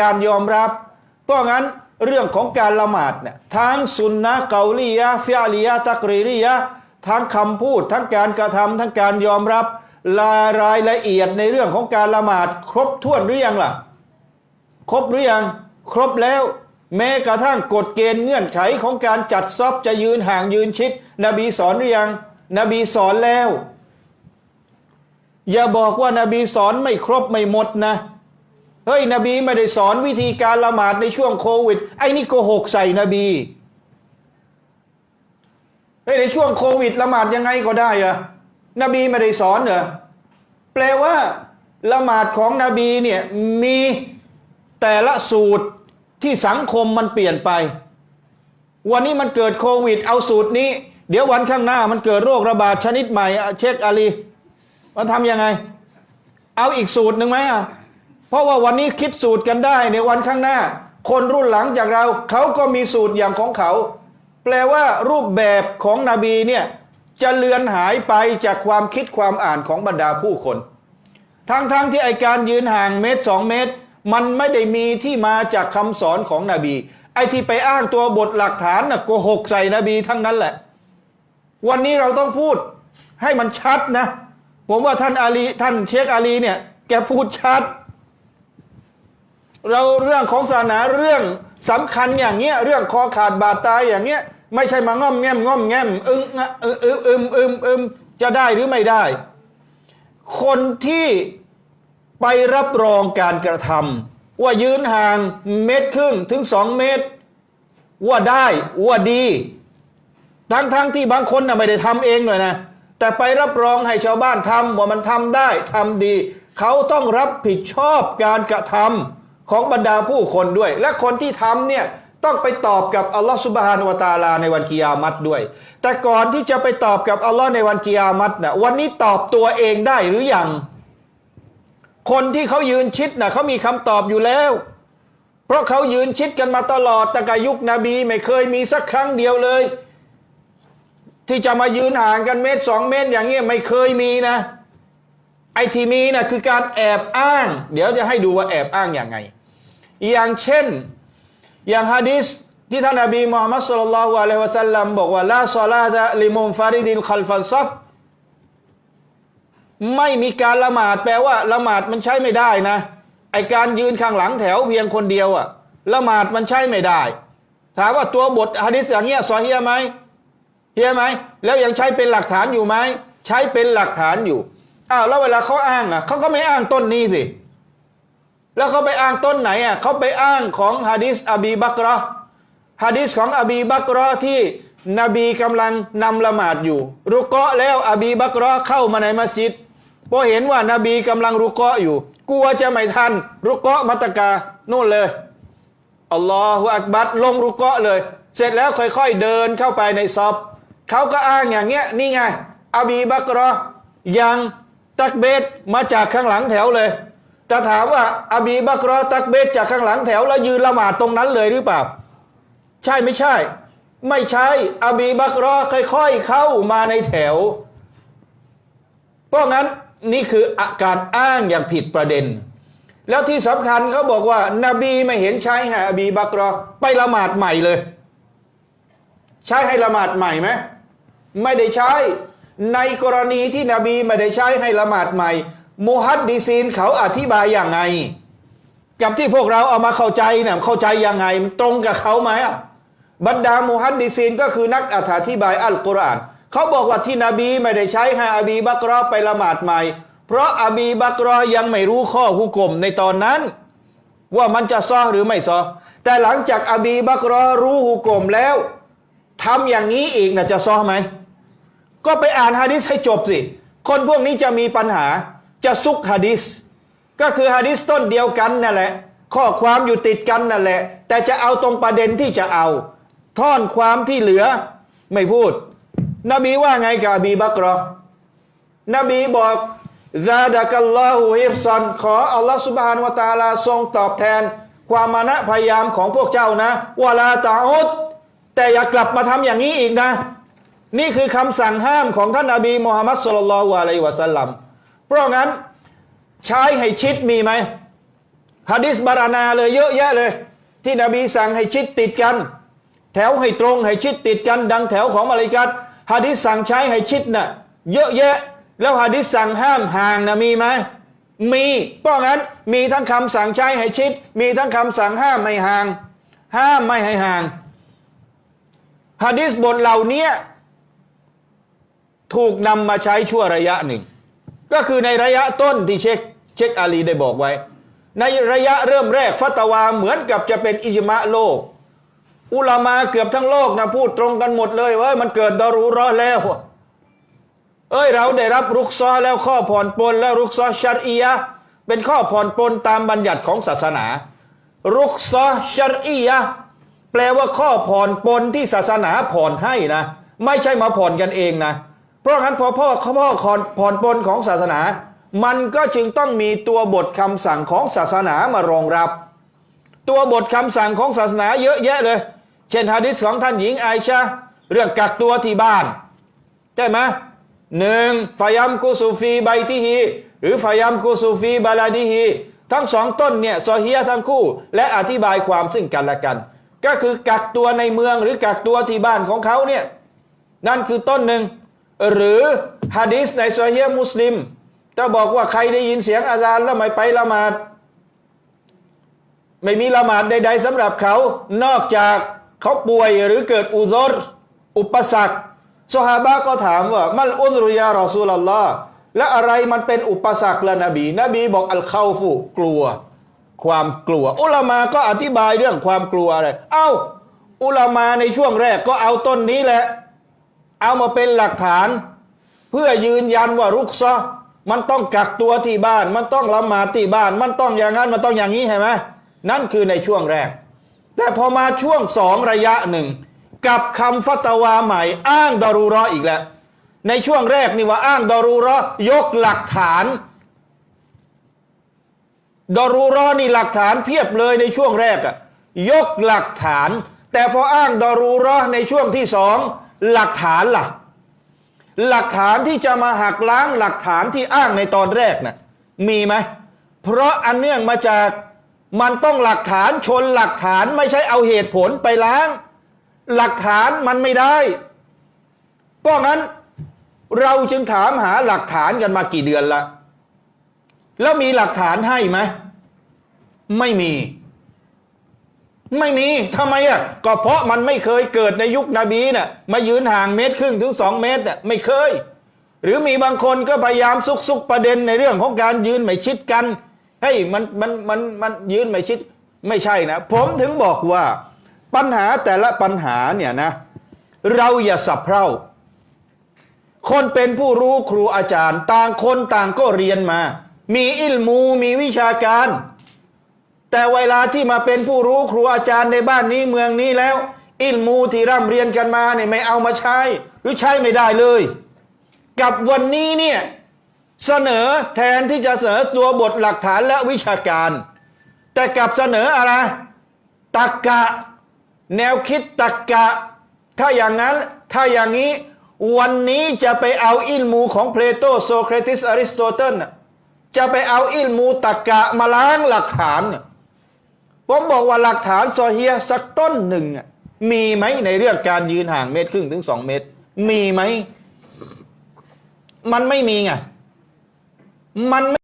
การยอมรับ เพราะงั้นเรื่องของการละหมาดเนี่ยทั้งสุนนะเกาลียะฟิอาลียะตักรีรียะทั้งคำพูด ทั้งการกระทำทั้งการยอมรับรายรายละเอียดในเรื่องของการละหมาด ครบถ้วนหรือยังล่ะ ครบหรือยัง ครบแล้ว แม้กระทั่งกฎเกณฑ์เงื่อนไขของการจัดซอบจะยืนห่างยืนชิด นบีสอนหรือยัง นบีสอนแล้ว อย่าบอกว่านบีสอนไม่ครบไม่หมดนะ ฮ้ยนบีไม่ได้สอนวิธีการละหมาดในช่วงโควิด ไอ้นี่โกหกใส่นบีเฮ้ยในช่วงโควิดละหมาดยังไงก็ได้อะนบีไม่ได้สอนเหรอแปลว่าละหมาดของนบีเนี่ยมีแต่ละสูตรที่สังคมมันเปลี่ยนไป วันนี้มันเกิดโควิด เอาสูตรนี้ เดี๋ยววันข้างหน้ามันเกิดโรคระบาดชนิดใหม่ เช็คอาลีมันทำยังไง เอาอีกสูตรหนึ่งไหมอะ เพราะว่าวันนี้คิดสูตรกันได้ในวันข้างหน้า คนรุ่นหลังจากเราเขาก็มีสูตรอย่างของเขา แปลว่ารูปแบบของนบีเนี่ยจะเลือนหายไปจากความคิดความอ่านของบรรดาผู้คน ทั้งๆทที่ไอการยืนห่างเมตรสองเมตร มันไม่ได้มีที่มาจากคำสอนของนบี ไอที่ไปอ้างตัวบทหลักฐานน่ะโกหกใส่นบีทั้งนั้นแหละ วันนี้เราต้องพูดให้มันชัดนะ ผมว่าท่านอาลีท่านเชคอาลีเนี่ยแกพูดชัด เราเรื่องของศาสนาเรื่องสำคัญอย่างเงี้ยเรื่องคอขาดบาดตายอย่างเงี้ย ไม่ใช่มาง่อมแง้มง่อมแง้มอึ้งอึ้งอึ้งอึมอึมอึมจะได้หรือไม่ได้ คนที่ไปรับรองการกระทำว่ายืนห่างเมตรครึ่งถึงสองเมตร ว่าได้ว่าดีทั้งทั้งที่บางคนน่ะไม่ได้ทำเองหน่อยนะ แต่ไปรับรองให้ชาวบ้านทำว่ามันทำได้ทำดี เขาต้องรับผิดชอบการกระทำ ของบรรดาผู้คนด้วย และคนที่ทำเนี่ยต้องไปตอบกับอัลลอฮฺสุบฮานวตาลาในวันกิยามัตด้วย แต่ก่อนที่จะไปตอบกับอัลลอฮ์ในวันกิยามัตนะวันนี้ตอบตัวเองได้หรือยัง คนที่เขายืนชิดนะเขามีคำตอบอยู่แล้ว เพราะเขายืนชิดกันมาตลอดตั้งแต่ยุคนบีไม่เคยมีสักครั้งเดียวเลย ที่จะมายืนห่างกันเมตรสองเมตรอย่างเงี้ยไม่เคยมีนะ ไอทีมีนะคือการแอบอ้าง เดี๋ยวจะให้ดูว่าแอบอ้างอย่างไง อย่างเช่น อย่างฮะดิษที่ท่านนบีมูฮัมมัดสุลลัลลอฮุอะลัยฮิวะสัลลัมบอกว่าลาซอลาตะลิมุมฟาริดินคัลฟันซัฟไม่มีการละหมาดแปลว่าละหมาดมันใช้ไม่ได้นะไอการยืนข้างหลังแถวเพียงคนเดียวอะละหมาดมันใช้ไม่ได้ ถามว่าตัวบทฮะดิษอย่างเงี้ยซอเฮียไหมเฮียไหมแล้วยังใช้เป็นหลักฐานอยู่ไหมใช้เป็นหลักฐานอยู่อ้าวแล้วเวลาเขาอ้างอะเขาก็ไม่อ้างต้นนี้สิ แล้วเขาไปอ้างต้นไหนอะเขาไปอ้างของฮะดิษอบีบักรอฮะดิษของอบีบักรอที่นบีกำลังนำละหมาดอยู่ รุกเกาะแล้วอบีบักรอเข้ามาในมัสยิดพอเห็นว่านาบีกำลังรุกเกาะอยู่ กลัวจะไม่ทัน รุกเกาะมัตกานู่นเลยอัลลอฮฺอักบัดลงรุกเกาะเลย เสร็จแล้วค่อยๆเดินเข้าไปในซอบเขาก็อ้างอย่างเงี้ยนี่ไงอบีบักรอยังตักเบตมาจากข้างหลังแถวเลย จะถามว่าอบีบักรอตักเบตจากข้างหลังแถวแล้วยืนละหมาดตรงนั้นเลยหรือเปล่า ใช่ไม่ใช่ ไม่ใช่อบีบักรอค่อยๆเข้ามาในแถว เพราะงั้นนี่คืออาการอ้างอย่างผิดประเด็น แล้วที่สำคัญเขาบอกว่านบีไม่เห็นใช้ให้อบีบักรอไปละหมาดใหม่เลย ใช้ให้ละหมาดใหม่ไหมไม่ได้ใช้ในกรณีที่นบีไม่ได้ใช้ให้ละหมาดใหม่ มูฮัดดิซีนเขาอธิบายอย่างไง กับที่พวกเราเอามาเข้าใจเนี่ยเข้าใจยังไงมันตรงกับเขาไหมอะบรรดามูฮัดดิซีนก็คือนักอธิบายอัลกุรอานเขาบอกว่าที่นบีไม่ได้ใช้ให้อบีบักรอไปละหมาดใหม่ เพราะอบีบักรอยังไม่รู้ข้อหุกกลมในตอนนั้น ว่ามันจะซ้อหรือไม่ซ้อแต่หลังจากอบีบักรอรู้หุกกลมแล้วทำอย่างนี้อีกนะจะซ้อไหม ก็ไปอ่านฮะดิษให้จบสิ คนพวกนี้จะมีปัญหา จะซุกฮะดิษก็คือฮะดิษต้นเดียวกันนั่นแหละ ข้อความอยู่ติดกันนั่นแหละ แต่จะเอาตรงประเด็นที่จะเอา ท่อนความที่เหลือไม่พูด นบีว่าไงกับอบีบักรอนบีบอกซาดะกัลลอฮุฮิฟซันขออัลลอฮฺสุบฮานวะตาลาทรงตอบแทน ความมานะพยายามของพวกเจ้านะวลาตาอุดแต่อย่ากลับมาทำอย่างนี้อีกนะ นี่คือคำสั่งห้ามของท่านนบีมูฮัมมัดสุลลัลลอฮุอะลัยวะสัลลัม เพราะงั้นใช้ให้ชิดมีไหมฮะดิษบารานาเลยเยอะแยะเลย ที่นบีสั่งให้ชิดติดกัน แถวให้ตรงให้ชิดติดกัน ดังแถวของมาลิกัดฮะดิษสั่งใช้ให้ชิดน่ะเยอะแยะ แล้วฮะดิษสั่งห้ามห่างนะมีไหมมีเพราะงั้นมีทั้งคำสั่งใช้ให้ชิด มีทั้งคำสั่งห้ามไม่ห่าง ห้ามไม่ให้ห่างฮะดิษบทเหล่านี้ถูกนำมาใช้ชั่วระยะหนึ่ง ก็คือในระยะต้นที่เชคเชคอาลีได้บอกไว้ ในระยะเริ่มแรกฟัตวาเหมือนกับจะเป็นอิจมะโลก อุลามาเกือบทั้งโลกนะพูดตรงกันหมดเลยว่ามันเกิดดอรูร้อแล้วเอ้ยเราได้รับรุกซอแล้วข้อผ่อนปลนแล้วรุกซอชัรอียะเป็นข้อผ่อนปลนตามบัญญัติของศาสนา รุกซอชัรอียะแปลว่าข้อผ่อนปลนที่ศาสนาผ่อนให้นะ ไม่ใช่มาผ่อนกันเองนะ เพราะงั้นพอพ่อเขาพ่อผ่อนผ่อนปลนของศาสนา มันก็จึงต้องมีตัวบทคำสั่งของศาสนามารองรับ ตัวบทคำสั่งของศาสนาเยอะแยะเลย เช่นฮะดิษของท่านหญิงไอชาเรื่องกักตัวที่บ้านใช่ไหมหนึ่งฟายัมกุซูฟีใบทิฮีหรือฟายัมกุซูฟีบาลาดิฮีทั้งสองต้นเนี่ยซอเฮียทั้งคู่ และอธิบายความซึ่งกันและกัน ก็คือกักตัวในเมืองหรือกักตัวที่บ้านของเขาเนี่ยนั่นคือต้นหนึ่ง หรือฮะดิษในโซเฮียมุสลิมถ้าบอกว่าใครได้ยินเสียงอาจารย์แล้วไม่ไปละหมาด ไม่มีละหมาดใด ๆสำหรับเขา นอกจากเขาป่วยหรือเกิดอุซรอุปสรรคสฮาบะก็ถามว่า มัลอุซรุยารอซูลลอฮ์และอะไรมันเป็นอุปสรรคละนบี นบีบอกอัลเข้าฟูกลัว ความกลัว อุลามาก็อธิบายเรื่องความกลัวอะไร เอ้า อุลามาในช่วงแรกก็เอาต้นนี้แหละ เอามาเป็นหลักฐาน เพื่อยืนยันว่ารุกซอมันต้องกักตัวที่บ้าน มันต้องละหมาดที่บ้าน มันต้องอย่างนั้นมันต้องอย่างนี้ใช่ไหมนั่นคือในช่วงแรก แต่พอมาช่วงสองระยะหนึ่งกับคำฟัตวาใหม่ อ้างดอรูรออีกแล้ว ในช่วงแรกนี่ว่าอ้างดอรูรอยกหลักฐานดอรูรอนี่หลักฐานเพียบเลยในช่วงแรกอะยกหลักฐาน แต่พออ้างดอรูรอในช่วงที่สอง หลักฐานล่ะ หลักฐานที่จะมาหักล้างหลักฐานที่อ้างในตอนแรกน่ะมีไหมเพราะอันเนื่องมาจากมันต้องหลักฐานชนหลักฐานไม่ใช่เอาเหตุผลไปล้าง หลักฐานมันไม่ได้เพราะงั้นเราจึงถามหาหลักฐานกันมากี่เดือนละแล้วมีหลักฐานให้ไหมไม่มี ไม่มีทำไมอะก็เพราะมันไม่เคยเกิดในยุคนบีน่ะมายืนห่างเมตรครึ่งถึงสองเมตรน่ะไม่เคย หรือมีบางคนก็พยายามซุกซุกประเด็นในเรื่องของการยืนไม่ชิดกันเฮ้ยมันมันมันมันยืนไม่ชิดไม่ใช่นะ ผมถึงบอกว่าปัญหาแต่ละปัญหาเนี่ยนะ เราอย่าสับเพร่าคนเป็นผู้รู้ครูอาจารย์ ต่างคนต่างก็เรียนมา มีอิลมูมีวิชาการ แต่เวลาที่มาเป็นผู้รู้ครูอาจารย์ในบ้านนี้เมืองนี้แล้ว อิลมูที่ร่ำเรียนกันมาเนี่ยไม่เอามาใช้ หรือใช้ไม่ได้เลย กับวันนี้เนี่ยเสนอแทนที่จะเสนอตัวบทหลักฐานและวิชาการ แต่กลับเสนออะไรตักกะ แนวคิดตักกะ ถ้าอย่างนั้นถ้าอย่างนี้วันนี้จะไปเอาอิลมูของเพลโตโซเครติสอริสโตเติลจะไปเอาอิลมูตักกะมาล้างหลักฐานน่ะ ผมบอกว่าหลักฐานซอเฮียสักต้นหนึ่งมีไหมในเรื่องการยืนห่างเมตรครึ่งถึงสองเมตร มีไหม มันไม่มีไงมันไม่